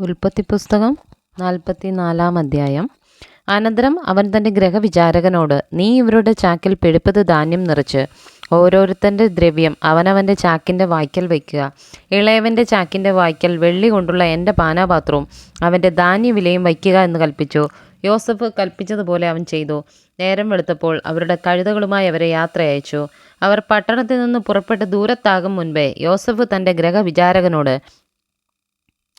ഉൽപ്പത്തി പുസ്തകം നാൽപ്പത്തി നാലാം അധ്യായം. അനന്തരം അവൻ തന്റെ ഗ്രഹവിചാരകനോട് നീ ഇവരുടെ ചാക്കിൽ പെടുപ്പത് ധാന്യം നിറച്ച് ഓരോരുത്തന്റെ ദ്രവ്യം അവനവന്റെ ചാക്കിന്റെ വായ്ക്കൽ വയ്ക്കുക. ഇളയവന്റെ ചാക്കിന്റെ വായ്ക്കൽ വെള്ളി കൊണ്ടുള്ള എന്റെ പാനാപാത്രവും അവന്റെ ധാന്യവിലയും വയ്ക്കുക എന്ന് കൽപ്പിച്ചു. യോസഫ് കൽപ്പിച്ചതുപോലെ അവൻ ചെയ്തു. നേരം വെളുത്തപ്പോൾ അവരുടെ കഴുതകളുമായി അവരെ യാത്ര അയച്ചു അവർ പട്ടണത്തിൽ നിന്ന് പുറപ്പെട്ട് ദൂരത്താകും മുൻപേ യോസഫ് തന്റെ ഗ്രഹവിചാരകനോട്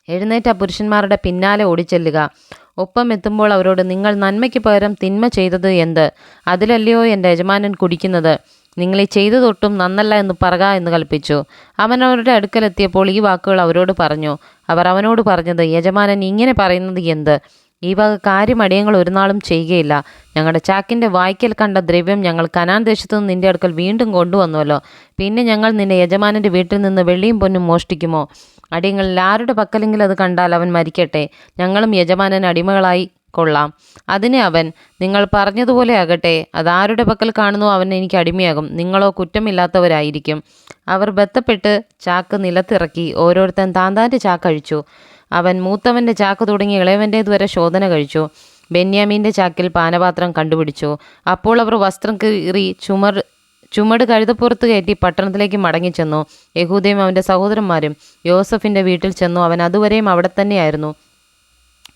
എഴുന്നേറ്റ പുരുഷന്മാരുടെ പിന്നാലെ ഓടിച്ചെല്ലുക. ഒപ്പം എത്തുമ്പോൾ അവരോട് നിങ്ങൾ നന്മയ്ക്ക് പകരം തിന്മ ചെയ്തത് എന്ത്? അതിലല്ലയോ എന്റെ യജമാനൻ കുടിക്കുന്നത്? നിങ്ങളെ ചെയ്തതൊട്ടും നന്നല്ല എന്ന് പറക എന്ന് കൽപ്പിച്ചു. അവൻ അവരുടെ അടുക്കലെത്തിയപ്പോൾ ഈ വാക്കുകൾ അവരോട് പറഞ്ഞു. അവർ അവനോട് പറഞ്ഞത് യജമാനൻ ഇങ്ങനെ പറയുന്നത് എന്ത്? ഈ വക കാര്യം അടിയങ്ങൾ ഒരു നാളും ചെയ്യുകയില്ല. ഞങ്ങളുടെ ചാക്കിന്റെ വായ്ക്കൽ കണ്ട ദ്രവ്യം ഞങ്ങൾ കനാൻ ദേശത്തു നിന്ന് നിന്റെ അടുക്കൽ വീണ്ടും കൊണ്ടുവന്നുവല്ലോ. പിന്നെ ഞങ്ങൾ നിന്റെ യജമാനന്റെ വീട്ടിൽ നിന്ന് വെള്ളിയും പൊന്നും മോഷ്ടിക്കുമോ? അടിയങ്ങളിൽ ആരുടെ പക്കലെങ്കിലും അത് കണ്ടാൽ അവൻ മരിക്കട്ടെ. ഞങ്ങളും യജമാനൻ അടിമകളായി കൊള്ളാം. അതിനെ അവൻ നിങ്ങൾ പറഞ്ഞതുപോലെ ആകട്ടെ. അതാരുടെ പക്കൽ കാണുന്നു അവൻ എനിക്ക് അടിമയാകും. നിങ്ങളോ കുറ്റമില്ലാത്തവരായിരിക്കും. അവർ ബന്ധപ്പെട്ട് ചാക്ക് നിലത്തിറക്കി. ഓരോരുത്തൻ താന്താന്റെ ചാക്ക് അഴിച്ചു. അവൻ മൂത്തവന്റെ ചാക്ക് തുടങ്ങി ഇളയവന്റേത് വരെ ശോധന കഴിച്ചു. ബെന്യാമീന്റെ ചാക്കിൽ പാനപാത്രം കണ്ടുപിടിച്ചു. അപ്പോൾ അവർ വസ്ത്രം കീറി ചുമർ ചുമട് കഴുതപ്പുറത്ത് കയറ്റി പട്ടണത്തിലേക്ക് മടങ്ങിച്ചെന്നു. യഹൂദയും അവന്റെ സഹോദരന്മാരും യോസഫിന്റെ വീട്ടിൽ ചെന്നു. അവൻ അതുവരെയും അവിടെ തന്നെയായിരുന്നു.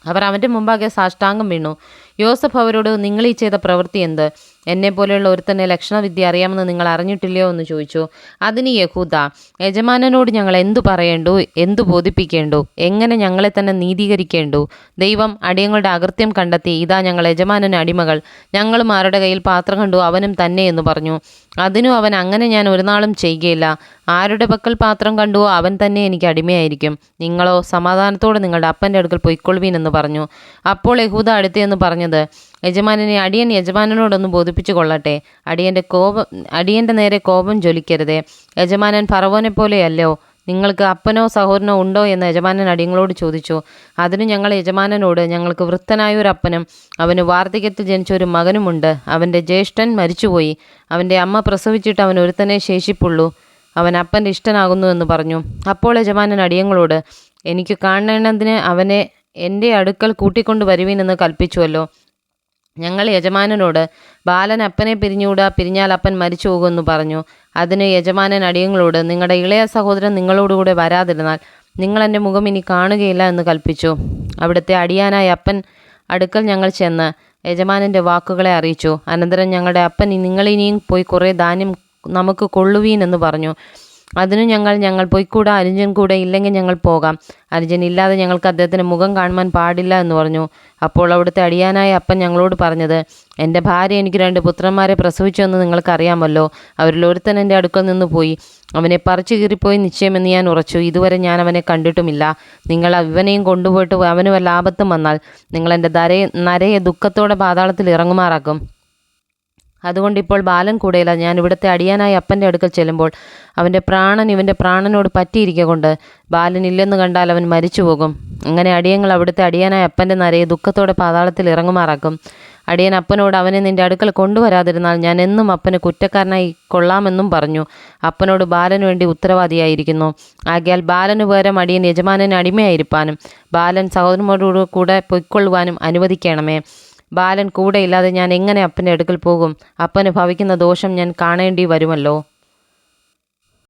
അവർ അവന്റെ മുമ്പാകെ സാഷ്ടാംഗം വീണു. യോസഫ് അവരോട് നിങ്ങൾ ഈ ചെയ്ത പ്രവൃത്തി എന്ത്? എന്നെ പോലെയുള്ള ഒരുത്തന്നെ ലക്ഷണവിദ്യ അറിയാമെന്ന് നിങ്ങൾ അറിഞ്ഞിട്ടില്ലയോ എന്ന് ചോദിച്ചു. അതിന് യഹൂദ യജമാനനോട് ഞങ്ങൾ എന്തു പറയേണ്ടു? എന്തു ബോധിപ്പിക്കേണ്ടു? എങ്ങനെ ഞങ്ങളെ തന്നെ നീതീകരിക്കേണ്ടു? ദൈവം അടിയങ്ങളുടെ അകൃത്യം കണ്ടെത്തി ഇതാ ഞങ്ങൾ യജമാനന് അടിമകൾ. ഞങ്ങളും ആരുടെ കയ്യിൽ പാത്രം കണ്ടു? അവനും തന്നെ എന്ന് പറഞ്ഞു. അതിനും അവൻ അങ്ങനെ ഞാൻ ഒരു നാളും ചെയ്യുകയില്ല. ആരുടെ പക്കൽ പാത്രം കണ്ടുവോ അവൻ തന്നെ എനിക്ക് അടിമയായിരിക്കും. നിങ്ങളോ സമാധാനത്തോടെ നിങ്ങളുടെ അപ്പന്റെ അടുക്കൽ പൊയ്ക്കൊള്ളുവീൻ എന്ന് പറഞ്ഞു. അപ്പോൾ യഹൂദ അടുത്തെന്ന് പറഞ്ഞത് യജമാനനെ അടിയൻ യജമാനനോടൊന്ന് ബോധിപ്പിച്ചു കൊള്ളട്ടെ. അടിയന്റെ കോപം അടിയന്റെ നേരെ കോപം ജ്വലിക്കരുതേ. യജമാനൻ ഫറവോനെ പോലെയല്ലോ. നിങ്ങൾക്ക് അപ്പനോ സഹോദരനോ ഉണ്ടോ? എന്ന് യജമാനൻ അടിയങ്ങളോട് ചോദിച്ചു. അതിന് ഞങ്ങൾ യജമാനനോട് ഞങ്ങൾക്ക് വൃത്തനായ ഒരു അപ്പനും അവന് വാർദ്ധക്യത്തിൽ ജനിച്ച ഒരു മകനുമുണ്ട് അവന്റെ ജ്യേഷ്ഠൻ മരിച്ചുപോയി. അവന്റെ അമ്മ പ്രസവിച്ചിട്ട് അവൻ ഒരുത്തനെ ശേഷിപ്പുള്ളൂ. അവൻ അപ്പന്റെ ഇഷ്ടനാകുന്നു എന്ന് പറഞ്ഞു. അപ്പോൾ യജമാനൻ അടിയങ്ങളോട് എനിക്ക് കാണേണ്ടതിന് അവനെ എന്റെ അടുക്കൽ കൂട്ടിക്കൊണ്ട് വരുവീനെന്ന് കൽപ്പിച്ചുവല്ലോ. ഞങ്ങൾ യജമാനനോട് ബാലൻ അപ്പനെ പിരിഞ്ഞുകൂടാ പിരിഞ്ഞാൽ അപ്പൻ മരിച്ചു പോകുമെന്ന് പറഞ്ഞു. അതിന് യജമാനൻ അടിയങ്ങളോട് നിങ്ങളുടെ ഇളയ സഹോദരൻ നിങ്ങളോടുകൂടെ വരാതിരുന്നാൽ നിങ്ങൾ എന്റെ മുഖം ഇനി കാണുകയില്ല എന്ന് കൽപ്പിച്ചു. അവിടുത്തെ അടിയാനായ അപ്പൻ അടുക്കൽ ഞങ്ങൾ ചെന്ന് യജമാനന്റെ വാക്കുകളെ അറിയിച്ചു. അനന്തരം ഞങ്ങളുടെ അപ്പൻ നിങ്ങളിനിയും പോയി കുറേ ധാന്യം നമുക്ക് കൊള്ളുവീൻ എന്ന് പറഞ്ഞു. അതിനു ഞങ്ങൾ ഞങ്ങൾ പൊയ്ക്കൂടാ അനുജൻ കൂടെ ഇല്ലെങ്കിൽ ഞങ്ങൾ പോകാം. അനുജൻ ഇല്ലാതെ ഞങ്ങൾക്ക് അദ്ദേഹത്തിന് മുഖം കാണുവാൻ പാടില്ല എന്ന് പറഞ്ഞു. അപ്പോൾ അവിടുത്തെ അടിയാനായ അപ്പൻ ഞങ്ങളോട് പറഞ്ഞത് എന്റെ ഭാര്യ എനിക്ക് രണ്ട് പുത്രന്മാരെ പ്രസവിച്ചു എന്ന് നിങ്ങൾക്കറിയാമല്ലോ. അവരിൽ ഒരുത്തൻ എന്റെ അടുക്കൽ നിന്ന് പോയി. അവനെ പറിച്ചു കീറിപ്പോയി നിശ്ചയമെന്ന് ഞാൻ ഉറച്ചു. ഇതുവരെ ഞാൻ അവനെ കണ്ടിട്ടുമില്ല. നിങ്ങൾ അവനെയും കൊണ്ടുപോയിട്ട് അവന് ആപത്തും വന്നാൽ നിങ്ങൾ എന്റെ നരയെ ദുഃഖത്തോടെ പാതാളത്തിൽ ഇറങ്ങുമാറാക്കും. അതുകൊണ്ട് ഇപ്പോൾ ബാലൻ കൂടെയില്ല. ഞാൻ ഇവിടുത്തെ അടിയാനായി അപ്പന്റെ അടുക്കൽ ചെല്ലുമ്പോൾ അവന്റെ പ്രാണൻ ഇവന്റെ പ്രാണനോട് പറ്റിയിരിക്കുക കൊണ്ട് ബാലൻ ഇല്ലെന്ന് കണ്ടാൽ അവൻ മരിച്ചു പോകും. അങ്ങനെ അടിയങ്ങൾ അവിടുത്തെ അടിയാനായ അപ്പന്റെ നരയെ ദുഃഖത്തോടെ പാതാളത്തിൽ ഇറങ്ങുമാറാക്കും. അടിയൻ അപ്പനോട് അവനെ നിന്റെ അടുക്കൽ കൊണ്ടുവരാതിരുന്നാൽ ഞാൻ എന്നും അപ്പന് കുറ്റക്കാരനായി കൊള്ളാമെന്നും പറഞ്ഞു. അപ്പനോട് ബാലന് വേണ്ടി ഉത്തരവാദിയായിരിക്കുന്നു. ആകിയാൽ ബാലന് പകരം അടിയൻ യജമാനന് അടിമയായിരിക്കാനും ബാലൻ സഹോദരന്മാരോട് കൂടെ പൊയ്ക്കൊള്ളുവാനും അനുവദിക്കണമേ. ബാലൻ കൂടെയില്ലാതെ ഞാൻ എങ്ങനെ അപ്പന്റെ അടുക്കൽ പോകും? അപ്പന് ഭവിക്കുന്ന ദോഷം ഞാൻ കാണേണ്ടി വരുമല്ലോ.